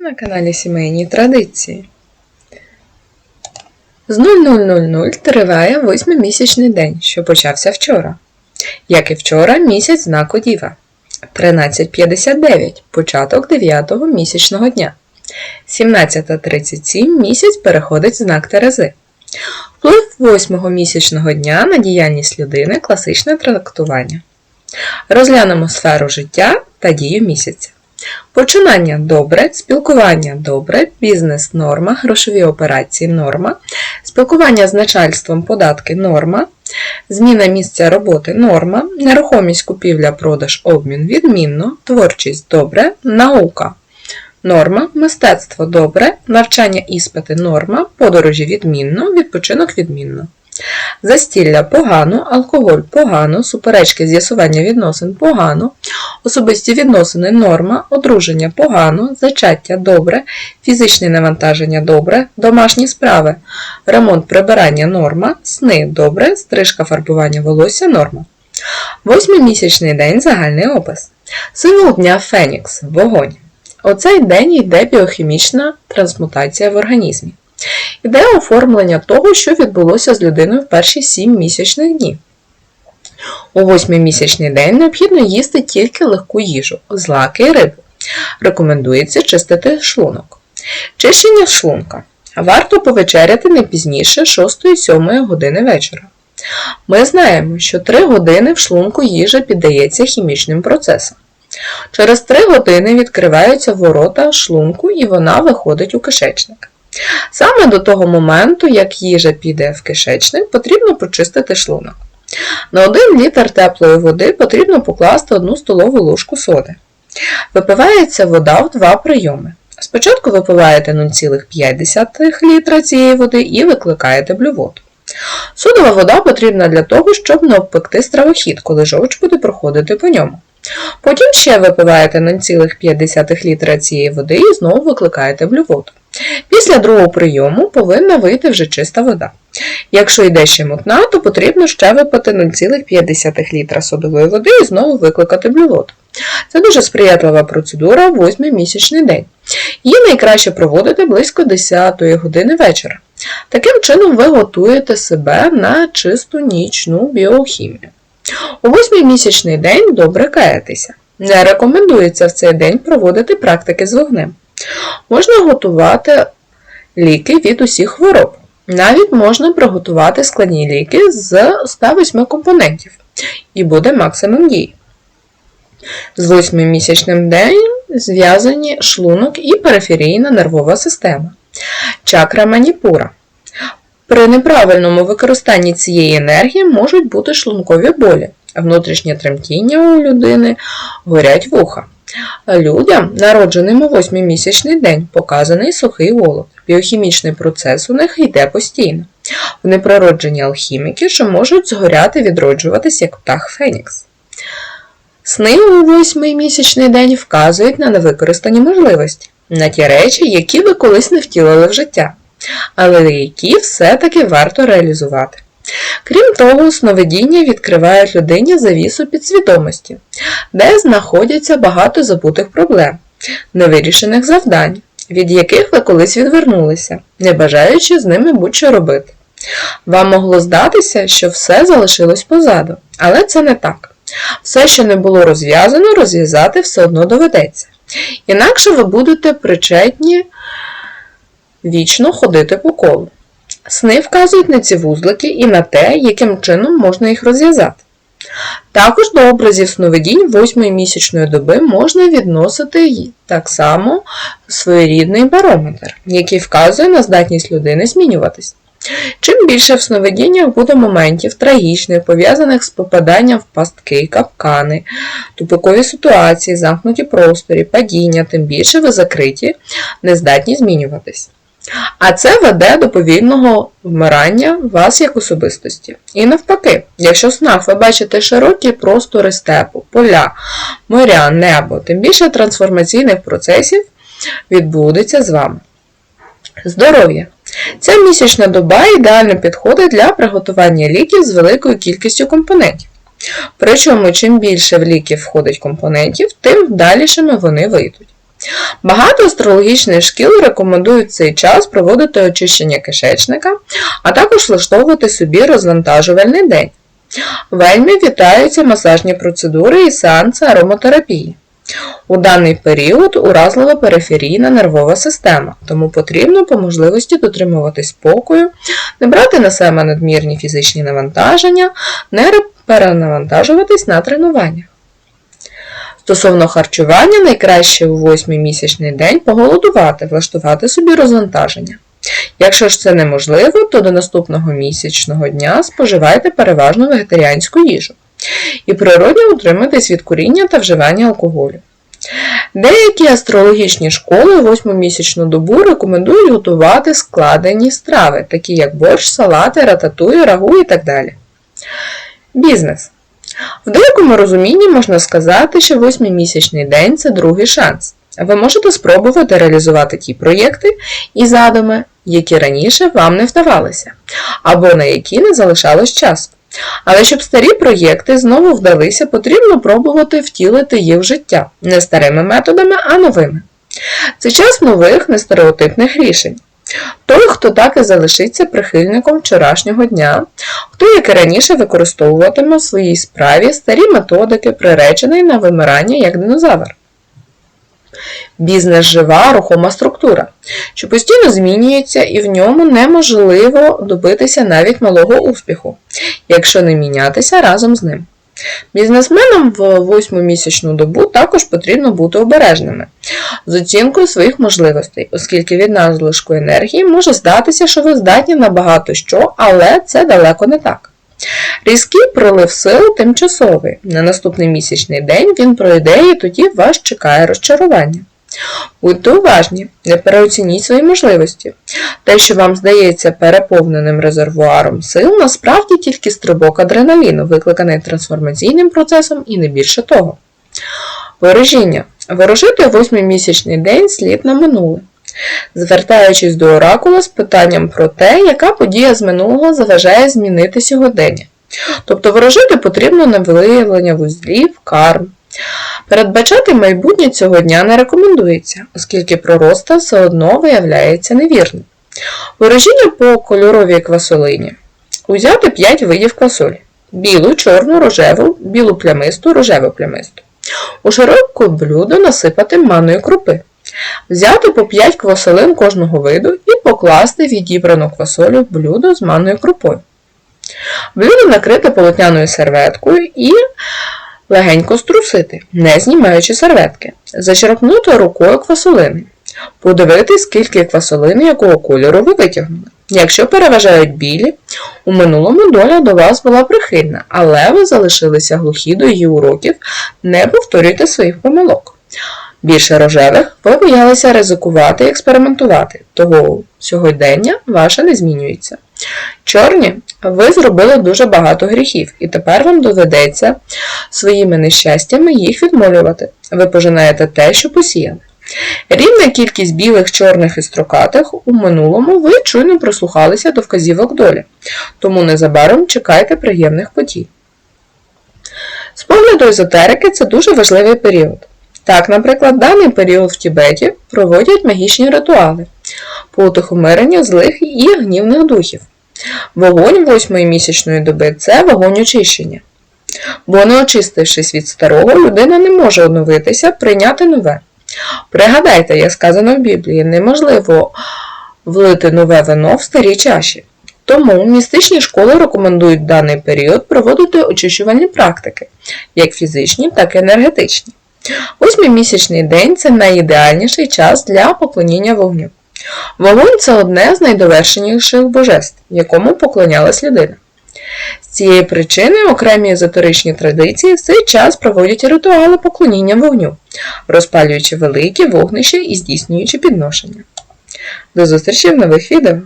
на каналі Сімейні Традиції. З 00.00 триває восьмимісячний день, що почався вчора. Як і вчора, місяць знаку Діва. 13.59 початок 9-го місячного дня. 17.37 місяць переходить знак Терези. Вплив восьмого місячного дня на діяльність людини класичне трактування. Розглянемо сферу життя та дію місяця. Починання добре, спілкування добре, бізнес норма, грошові операції норма, спілкування з начальством податки норма, зміна місця роботи норма, нерухомість купівля, продаж, обмін відмінно, творчість добре, наука норма, мистецтво добре, навчання іспити норма, подорожі відмінно, відпочинок відмінно. Застілля погано, алкоголь погано, суперечки з'ясування відносин погано, особисті відносини норма, одруження погано, зачаття добре, фізичне навантаження добре, домашні справи, ремонт прибирання норма, сни добре, стрижка фарбування волосся норма. Восьмимісячний день загальний опис. Символ дня Фенікс вогонь. У цей день йде біохімічна трансмутація в організмі. Іде оформлення того, що відбулося з людиною в перші 7 місячних днів. У восьмимісячний день необхідно їсти тільки легку їжу, злаки і рибу. Рекомендується чистити шлунок. Чищення шлунка. Варто повечеряти не пізніше 6-7 години вечора. Ми знаємо, що 3 години в шлунку їжа піддається хімічним процесам. Через 3 години відкриваються ворота шлунку і вона виходить у кишечник. Саме до того моменту, як їжа піде в кишечник, потрібно почистити шлунок. На 1 літр теплої води потрібно покласти 1 столову ложку соди. Випивається вода в 2 прийоми. Спочатку випиваєте 0,5 літра цієї води і викликаєте блювоту. Содова вода потрібна для того, щоб не обпекти стравохід, коли жовч буде проходити по ньому. Потім ще випиваєте 0,5 літра цієї води і знову викликаєте блювоту. Після другого прийому повинна вийти вже чиста вода. Якщо йде ще мутна, то потрібно ще випити 0,5 літра содової води і знову викликати блювоту. Це дуже сприятлива процедура в 8-місячний день. Її найкраще проводити близько 10 години вечора. Таким чином ви готуєте себе на чисту нічну біохімію. У восьмимісячний день добре каятися. Не рекомендується в цей день проводити практики з вогнем. Можна готувати ліки від усіх хвороб. Навіть можна приготувати складні ліки з 108 компонентів, і буде максимум дій. З восьмимісячним день зв'язані шлунок і периферійна нервова система. Чакра маніпура. При неправильному використанні цієї енергії можуть бути шлункові болі, внутрішнє тремтіння у людини, горять вуха. Людям, народженим у 8-місячний день, показаний сухий голод. Біохімічний процес у них йде постійно. Вони природжені алхіміки, що можуть згоряти відроджуватись як птах Фенікс. Сни у 8-місячний день вказують на невикористані можливості, на ті речі, які ви колись не втілили в життя але які все-таки варто реалізувати. Крім того, сновидіння відкривають людині завісу підсвідомості, де знаходяться багато забутих проблем, невирішених завдань, від яких ви колись відвернулися, не бажаючи з ними будь-що робити. Вам могло здатися, що все залишилось позаду, але це не так. Все, що не було розв'язано, розв'язати все одно доведеться. Інакше ви будете причетні вічно ходити по колу. Сни вказують на ці вузлики і на те, яким чином можна їх розв'язати. Також до образів сновидінь восьмої місячної доби можна відносити так само своєрідний барометр, який вказує на здатність людини змінюватись. Чим більше в сновидіннях буде моментів трагічних, пов'язаних з попаданням в пастки, капкани, тупикові ситуації, замкнуті просторі, падіння, тим більше ви закриті, не здатні змінюватись. А це веде до повільного вмирання вас як особистості. І навпаки, якщо в снах ви бачите широкі простори степу, поля, моря, небо, тим більше трансформаційних процесів відбудеться з вами. Здоров'я. Ця місячна доба ідеально підходить для приготування ліків з великою кількістю компонентів. Причому, чим більше в ліків входить компонентів, тим вдалішими вони вийдуть. Багато астрологічних шкіл рекомендують цей час проводити очищення кишечника, а також влаштовувати собі розвантажувальний день. Вельми вітаються масажні процедури і сеанси ароматерапії. У даний період уразлива периферійна нервова система, тому потрібно по можливості дотримуватись спокою, не брати на себе надмірні фізичні навантаження, не перенавантажуватись на тренуваннях. Стосовно харчування, найкраще у восьмий місячний день поголодувати, влаштувати собі розвантаження. Якщо ж це неможливо, то до наступного місячного дня споживайте переважно вегетаріанську їжу і природньо утримуйтесь від куріння та вживання алкоголю. Деякі астрологічні школи восьмомісячну добу рекомендують готувати складені страви, такі як борщ, салати, рататуї, рагу і так далі. Бізнес. В деякому розумінні можна сказати, що восьмимісячний день це другий шанс. Ви можете спробувати реалізувати ті проєкти і задуми, які раніше вам не вдавалися, або на які не залишалось часу. Але щоб старі проєкти знову вдалися, потрібно пробувати втілити їх в життя не старими методами, а новими. Це час нових нестереотипних рішень. Той, хто так і залишиться прихильником вчорашнього дня, хто, як і раніше, використовуватиме в своїй справі старі методики, приречений на вимирання як динозавр. Бізнес жива, рухома структура, що постійно змінюється і в ньому неможливо добитися навіть малого успіху, якщо не мінятися разом з ним. Бізнесменам в восьмомісячну добу також потрібно бути обережними з оцінкою своїх можливостей, оскільки від надлишку енергії може здатися, що ви здатні на багато що, але це далеко не так. Різкий пролив сил тимчасовий. На наступний місячний день він пройде і тоді вас чекає розчарування. Будьте уважні, не переоцініть свої можливості. Те, що вам здається переповненим резервуаром сил, насправді тільки стрибок адреналіну, викликаний трансформаційним процесом і не більше того. Ворожіння. Ворожити восьмимісячний день слід на минуле. Звертаючись до оракула з питанням про те, яка подія з минулого заважає змінити сьогодення. Тобто ворожити потрібно на виявлення вузлів, карм. Передбачати майбутнє цього дня не рекомендується, оскільки пророста все одно виявляється невірним. Ворожіння по кольоровій квасолині. Узяти 5 видів квасолі. Білу, чорну, рожеву, білу плямисту, рожеву плямисту. У широке блюдо насипати манної крупи. Взяти по 5 квасолин кожного виду і покласти відібрану квасолю в блюдо з манною крупою. Блюдо накрити полотняною серветкою і легенько струсити, не знімаючи серветки, зачерпнути рукою квасолини. Подивитись, скільки квасолини якого кольору ви витягнули. Якщо переважають білі, у минулому доля до вас була прихильна, але ви залишилися глухі до її уроків, не повторюйте своїх помилок. Більше рожевих ви боялися ризикувати і експериментувати, того сьогодення ваше не змінюється. Чорні, ви зробили дуже багато гріхів, і тепер вам доведеться своїми нещастями їх відмолювати. Ви пожинаєте те, що посіяли. Рівна кількість білих, чорних і строкатих у минулому ви чуйно прислухалися до вказівок долі, тому незабаром чекайте приємних подій. З погляду езотерики це дуже важливий період. Так, наприклад, даний період в Тібеті проводять магічні ритуали по утихомиренню злих і гнівних духів. Вогонь восьмої місячної доби це вогонь очищення. Бо не очистившись від старого, людина не може оновитися, прийняти нове. Пригадайте, як сказано в Біблії, неможливо влити нове вино в старій чаші. Тому містичні школи рекомендують в даний період проводити очищувальні практики, як фізичні, так і енергетичні. Восьмимісячний день це найідеальніший час для поклоніння вогню. Вогонь це одне з найдовершеніших божеств, якому поклонялась людина. З цієї причини окремі езотеричні традиції в цей час проводять ритуали поклоніння вогню, розпалюючи великі вогнища і здійснюючи підношення. До зустрічі в нових відео!